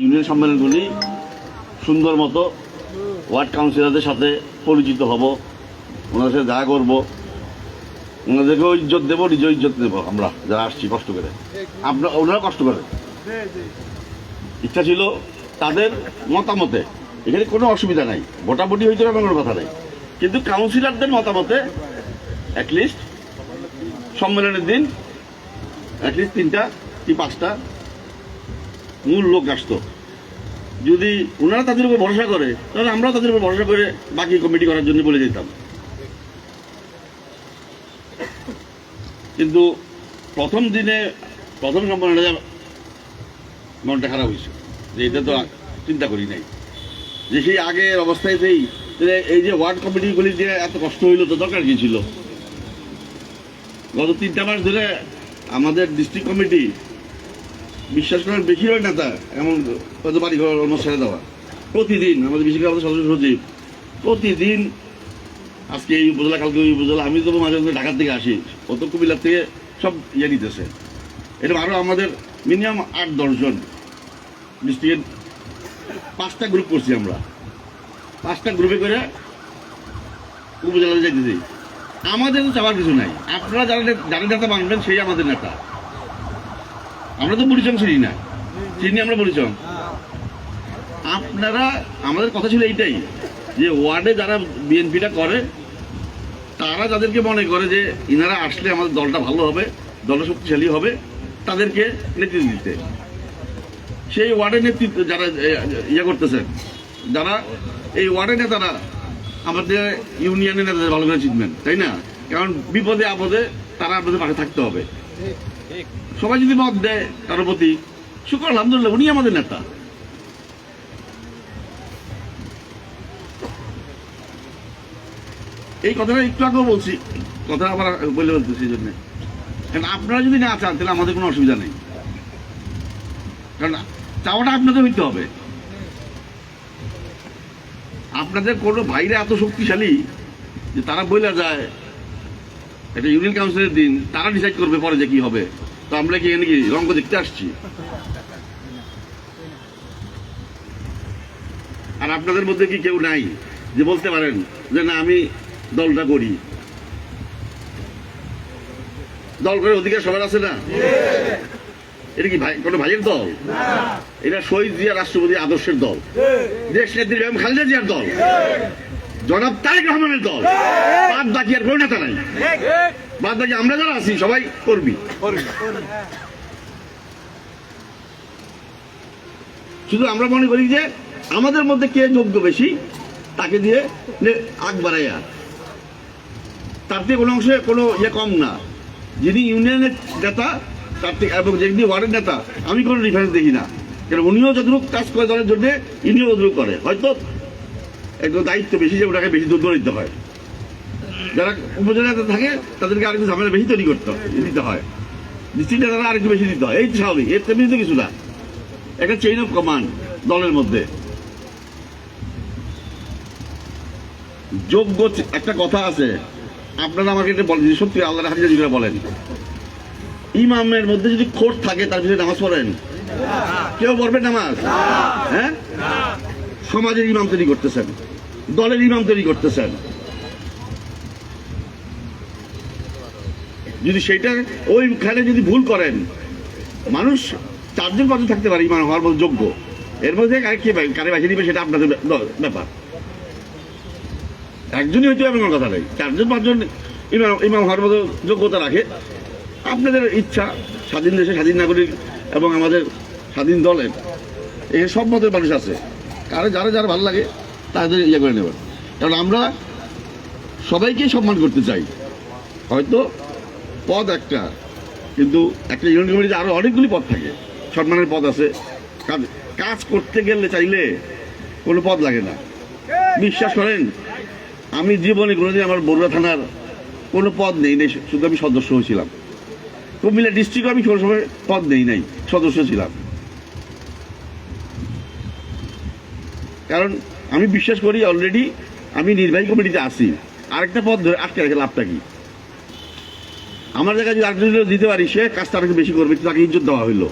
Union সম্মেলনগুলি সুন্দর মতো word কাউন্সিলরদের সাথে পরিচিত হব, ওনাদের সাথে দেখা করব। ওনাদেরকেও ইজ্জত দেবো, নিজেও ইজ্জত দেবো আমরা, যারা আসছি কষ্ট করে। আপনার ওনারা কষ্ট করে। ইচ্ছা ছিল তাদের মতামতে। এখানে কোনো অসুবিধা নাই। ভোটাভুটি হবে, কোনো কথা নেই। কিন্তু কাউন্সিলরদের মতামতে অ্যাটলিস্ট সম্মেলনের দিন অ্যাটলিস্ট তিনটা কি পাঁচটা মূল লোক আসতো যদি ওনারা তাদের উপর ভরসা করে, তাহলে আমরাও তাদের উপর ভরসা করে বাকি কমিটি করার জন্য বলে যেতাম। কিন্তু প্রথম দিনে, প্রথম সম্মেলনে মনটা খারাপ হয়েছে, যে এটা তো চিন্তা করি নাই। যে সেই আগের অবস্থায় সেই এই যে ওয়ার্ড কমিটিগুলি যে এত কষ্ট হইল, তো দরকার কি ছিল? গত তিনটা মাস ধরে আমাদের ডিস্ট্রিক্ট কমিটি বিশ্বাস করেন বেশিরভাগ নেতা এমন হয়তো বাড়ি ঘর অলমোস্ট ছেড়ে দেওয়া। প্রতিদিন আমাদের বিশেষ করে সদস্য সচিব, প্রতিদিন আজকে এই উপজেলা, কালকে ওই উপজেলা, আমি তো মাঝে মাঝে ঢাকার থেকে আসি অত কুমিল্লার থেকে সব ইয়ে নিতেছে। এটা আরও আমাদের মিনিমাম আট দশজন ডিস্ট্রিক্টের পাঁচটা গ্রুপ করছি আমরা। পাঁচটা গ্রুপে করে উপজেলাতে যাইতেছি। আমাদের তো চাওয়ার কিছু নাই। আপনারা যারা যারা নেতা মানবেন সেই আমাদের নেতা। আমরা তো পরিচম চিনি না। চিনি আমরা পরিচম আপনারা, আমাদের কথা ছিল এইটাই, যে ওয়ার্ডে যারা বিএনপিটা করে, তারা যাদেরকে মনে করে যে ইনারা আসলে আমাদের দলটা ভালো হবে, দলটা শক্তিশালী হবে, তাদেরকে নেতৃত্ব দিতে। সেই ওয়ার্ডের নেতৃত্ব যারা ইয়ে করতেছেন, যারা এই ওয়ার্ডের নেতারা আমাদের ইউনিয়নের নেতাদের ভালো করে চিনবেন, তাই না? কারণ বিপদে আপদে তারা আপনাদের পাশে থাকতে হবে। সবাই যদি মত দেয় কারও প্রতি, শুক্র আলহামদুলিল্লাহ উনি আমাদের নেতা। এই কথাটা একটু আগেও বলছি কথা আবার বলে বলতেছি এই জন্য। কারণ আপনারা যদি না চান, তাহলে আমাদের কোনো অসুবিধা নেই। কারণ চাওয়াটা আপনাদের হইতে হবে। আপনাদের কোনো ভাইরা এত শক্তিশালী যে তারা বইলা যায় এটা ইউনিয়ন কাউন্সিলের দিন তারা ডিসাইড করবে পরে যে কি হবে। তো আমরা কি এখানে কি রঙ্গ দেখতে আসছি? আর আপনাদের মধ্যে কি কেউ নাই যে বলতে পারেন যে না আমি দলটা করি? দল করে অধিকার সবার আছে না? এটা কি ভাই কোনো ভাইয়ের দল? এটা শহীদ জিয়া রাষ্ট্রপতি আদর্শের দল। দেশ নেত্রী বেগম খালেদা জিয়ার দল। জনাব তারেক রহমানের দল। বাদ বাকি আর কোনো নেতা নাই। বাদ বাকি আমরা যারা আছি সবাই করবি শুধু আমরা মনে করি যে আমাদের মধ্যে কে যোগ্য বেশি তাকে দিয়ে আগ বাড়াইয়া। তার থেকে কোনো অংশে কোনো ইয়ে কম না। যিনি ইউনিয়নের নেতা তার থেকে এবং যিনি ওয়ার্ডের নেতা আমি কোনো ডিফারেন্স দেখি না। কারণ উনিও যতটুকু কাজ করে দলের জন্য ইনিও ততটুকু করে। হয়তো একটু দায়িত্ব বেশি যে ওটাকে বেশি দূর দিতে হয়। যারা উপজেলাতে থাকে, তাদেরকে আরেকটু ঝামেলা বেশি তৈরি করতে হয়, দিতে হয়। ডিস্ট্রিক্টে তারা আরেকটু বেশি দিতে হয়, এই তো স্বাভাবিক, এর তেমনি তো কিছু না। একটা চেইন অফ কমান্ড দলের মধ্যে। যোগ্য একটা কথা আছে, আপনারা আমাকে এটা বলেন সত্যি আল্লাহ হাজিরা জিরা বলেন। ইমামের মধ্যে যদি খোট থাকে, তার ভিতরে নামাজ পড়েন? কেউ পড়বে নামাজ? হ্যাঁ? সমাজের ইমাম তৈরি করতেছেন, দলের ইমাম তৈরি করতেছেন। যদি সেটা ওইখানে যদি ভুল করেন, মানুষ চারজন পাঁচজন থাকতে পারে ইমাম হওয়ার মতো যোগ্য। এর মধ্যে কারে কারে বাঁচিয়ে দিবে সেটা আপনাদের ব্যাপার। একজনই হয়তো এমন কথা নেই। চারজন পাঁচজন ইমাম ইমাম হওয়ার মতো যোগ্যতা রাখে। আপনাদের ইচ্ছা, স্বাধীন দেশে স্বাধীন নাগরিক এবং আমাদের স্বাধীন দলের এখানে সব মতের মানুষ আছে। কারও যারা যারা ভালো লাগে, তাদের ইয়ে করে নেবেন। কারণ আমরা সবাইকেই সম্মান করতে চাই। হয়তো পদ একটা, কিন্তু একটা ইউনিয়ন কমিটিতে আরও অনেকগুলি পদ থাকে। সম্মানের পদ আছে। কাজ- কাজ করতে গেলে চাইলে কোনো পদ লাগে না। বিশ্বাস করেন, আমি জীবনে কোনোদিন আমার বরুড়া থানার কোনো পদ নেই নেই, শুধু আমি সদস্য হয়েছিলাম। কুমিল্লা ডিস্ট্রিক্টও আমি কোনো সময় পদ নেই নাই, সদস্য ছিলাম। কারণ আমি বিশ্বাস করি অলরেডি আমি নির্বাহী কমিটিতে আছি। আরেকটা পদ ধরে আটকে রেখে লাভটা কি? আমার জায়গায় যদি আরেকটা দিতে পারি, সে কাজটা আরেকটু বেশি করবে তাকে ইজ্জত দেওয়া হইল।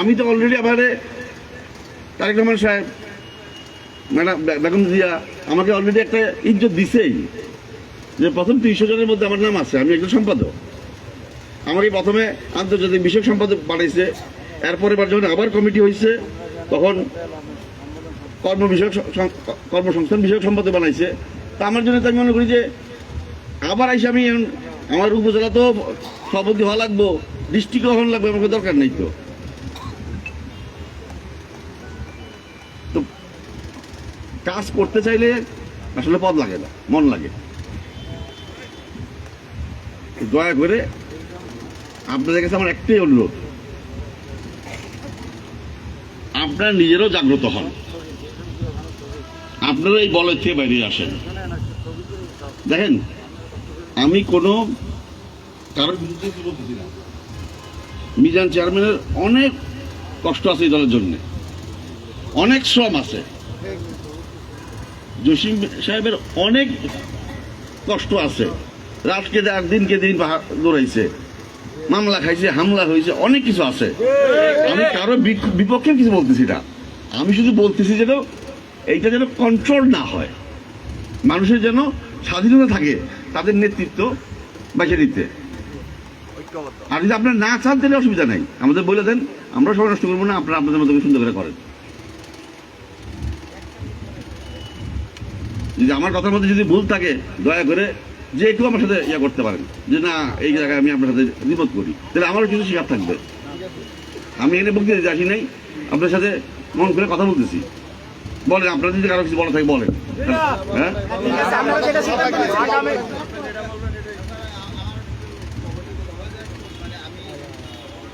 আমি তো অলরেডি আমার তারেক রহমান সাহেব, ম্যাডাম বেগম জিয়া, আমাকে অলরেডি একটা ইজ্জত দিছেই। যে প্রথম তিনশো জনের মধ্যে আমার নাম আছে, আমি একজন সম্পাদক। আমাকে প্রথমে আন্তর্জাতিক বিষয়ক সম্পাদক বানাইছে, এরপরে যখন আবার কমিটি হয়েছে তখন কর্ম বিষয়ক কর্মসংস্থান বিষয়ক সম্পাদক বানাইছে। তা আমার জন্য আমি মনে করি যে, আবার আইসে আমি আমার উপজেলা তো সভাপতি হওয়া লাগবো ডিস্ট্রিক্ট হওয়া লাগবে আমাকে দরকার নেই তো কাজ করতে চাইলে আসলে পদ লাগে না, মন লাগে। দয়া করে আপনাদের কাছে আমার একটাই অনুরোধ। আপনারা নিজেরও জাগ্রত হন। আপনারা এই বলের থেকে বাইরে আসেন। দেখেন, আমি কোনো মিজান চেয়ারম্যানের অনেক কষ্ট আছে এই দলের জন্য। অনেক শ্রম আছে। জসিম সাহেবের অনেক কষ্ট আছে। রাতকে রাত দিনকে দিন দৌড়াইছে। মামলা খাইছে, হামলা হয়েছে, অনেক কিছু আছে। আমি কারও বিপক্ষে কিছু বলতেছি না। আমি শুধু বলতেছি যেন এইটা যেন কন্ট্রোল না হয়। মানুষের যেন স্বাধীনতা থাকে তাদের নেতৃত্ব বেছে নিতে। আর যদি আপনার না চান তাহলে অসুবিধা নাই। আমাদের বলে দেন আমরা সবাই নষ্ট করব না আপনারা আপনাদের মতো সুন্দর করে করেন। যদি আমার কথার মধ্যে যদি ভুল থাকে দয়া করে যে একটু আমার সাথে ইয়ে করতে পারেন। যে না এই জায়গায় আমি আপনার সাথে বিপদ করি। তাহলে আমারও কিছু শিকার থাকবে। আমি এখানে বক্তৃতা দিতে আসি নাই আপনার সাথে মন করে কথা বলতেছি। বলেন, আপনার যদি কারও কিছু বলা থাকে বলেন। হ্যাঁ?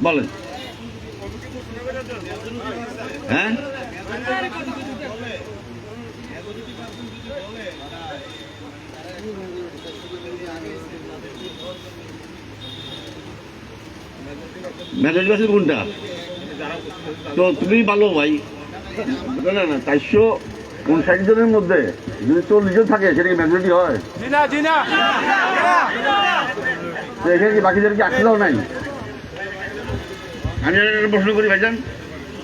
বলেন। হ্যাঁ? আছে কোনটা? তো তুমি ভালো ভাই। না না না চারশো উনষাট জনের মধ্যে। যদি চল্লিশ জন থাকে সেটা কি মেজরিটি হয়? জিনা জিনা। তো এখানে কি বাকিদের কি আসলেও নাই? আমি একটা প্রশ্ন করি ভাইজান।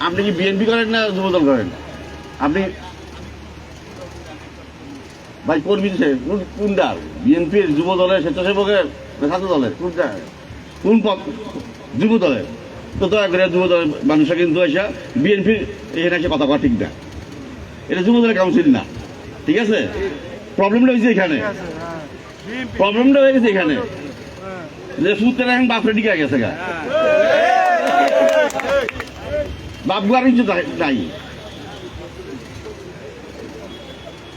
আপনি কি বিএনপি করেন না যুবদল করেন? আপনি ভাই কর্মী সে কোন- দল? বিএনপির যুব দলের স্বেচ্ছাসেবকের ছাত্র দলের কোনটা কোন পদ যুব দলের তো দয়া করে যুব দলের মানুষরা কিন্তু এসে বিএনপির এখানে এসে কথা ঠিক না। এটা যুব দলের কাউন্সিল না। ঠিক আছে? প্রবলেমটা হয়েছে এখানে। প্রবলেমটা হয়ে। গেছে এখানে। যে সুতের এখন বাপরে দিকে গেছে গা। বাপ আর কিছু নাই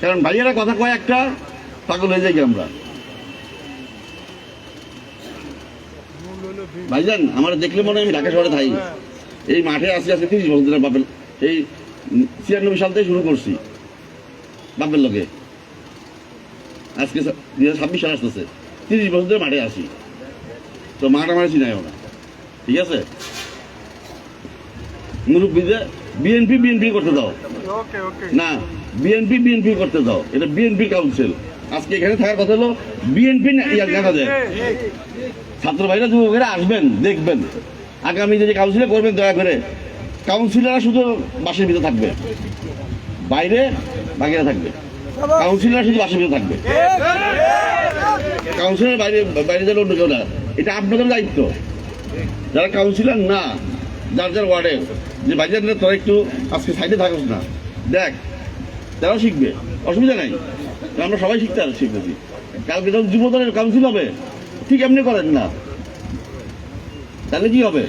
কারণ ভাইয়েরা কথা কয় একটা পাগল হয়ে যাই আমরা। ভাইজান আমার দেখলে মনে হয় আমি ঢাকা শহরে থাকি এই মাঠে আসি আসি তিরিশ বছর ধরে বাপের এই ছিয়ানব্বই সাল থেকে শুরু করছি বাপের লোকে আজকে দুই হাজার ছাব্বিশ সাল আসতেছে তিরিশ বছর ধরে মাঠে আসি তো মাঠ আমার চিনাইও না ঠিক আছে? মুরব্বীদের বিএনপি বিএনপি করতে দাও। না বিএনপি বিএনপি করতে দাও এটা বিএনপি কাউন্সিল আজকে এখানে থাকার কথা হলো বিএনপি দেখা যায় ছাত্র ভাইরা যুবকেরা আসবেন দেখবেন। আগামী যে কাউন্সিলে করবেন দয়া করে। কাউন্সিলররা শুধু বাসের ভিতরে থাকবে। বাইরে বাকিরা থাকবে। কাউন্সিলররা শুধু বাসের ভিতরে থাকবে। কাউন্সিলর বাইরে বাইরে যারা অন্য কেউ না। এটা আপনাদের দায়িত্ব। যারা কাউন্সিলর না, যার যার ওয়ার্ডের যে বাইরে তোরা একটু আজকে সাইডে থাকস না। দেখ, তারাও শিখবে। অসুবিধা নাই। আমরা সবাই শিখতে আর শিখতেছি। কালকে যখন যুব দলের কাউন্সিল হবে, ঠিক এমনি করেন না। তাহলে কি হবে?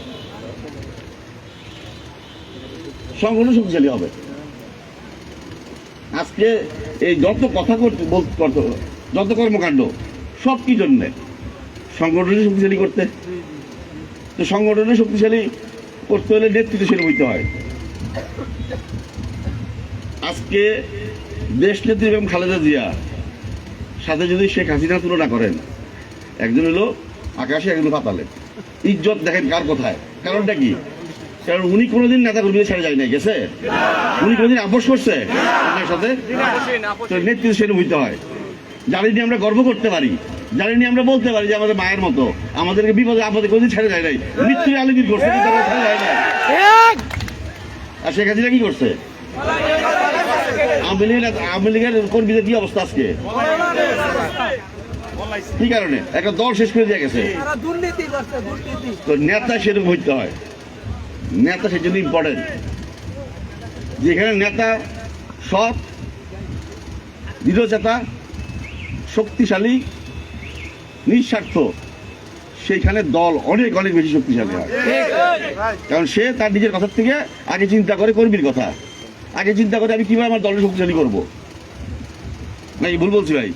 সংগঠন শক্তিশালী হবে। আজকে এই যত কথা করতে যত কর্মকাণ্ড, সব কি জন্যে? সংগঠনে শক্তিশালী করতে। তো সংগঠনে শক্তিশালী করতে হলে নেতৃত্বশীল হইতে হয়। আজকে দেশ নেত্রী এবং খালেদা জিয়া, সাথে যদি শেখ হাসিনা তুলনা করেন, একজন হলো আকাশে, একজন পাতালে। ইজ্জত দেখেন কার কোথায়? কারণটা কি? কারণ উনি কোনোদিন নেতা কর্মীদের ছেড়ে যায় না গেছে? উনি কোনোদিন আপোষ করছে? আপনার সাথে? নেতৃত্ব সেটা হইতে হয়। যাদের নিয়ে আমরা গর্ব করতে পারি যাদের নিয়ে আমরা বলতে পারি যে আমাদের মায়ের মতো আমাদেরকে বিপদে আপদে কোনোদিন ছেড়ে যায় নাই। মৃত্যু আলিদিন করছে ছেড়ে যায় নাই। আর শেখ হাসিনা কি করছে? আওয়ামী লীগের আওয়ামী লীগের কর্মীদের কি অবস্থা আজকে? কি কারণে? একটা দল শেষ করে দিয়ে গেছে। তো নেতা সেরকম হইতে হয়। নেতা সেই জন্য ইম্পর্টেন্ট যেখানে নেতা সৎ দৃঢ়চেতা শক্তিশালী, নিঃস্বার্থ সেইখানে দল অনেক অনেক বেশি শক্তিশালী হয়। কারণ সে তার নিজের কথার থেকে আগে চিন্তা করে কর্মীর কথা। আগে চিন্তা করে আমি কীভাবে আমার দলের শক্তিশালী করব? নাকি ভুল বলছি ভাই?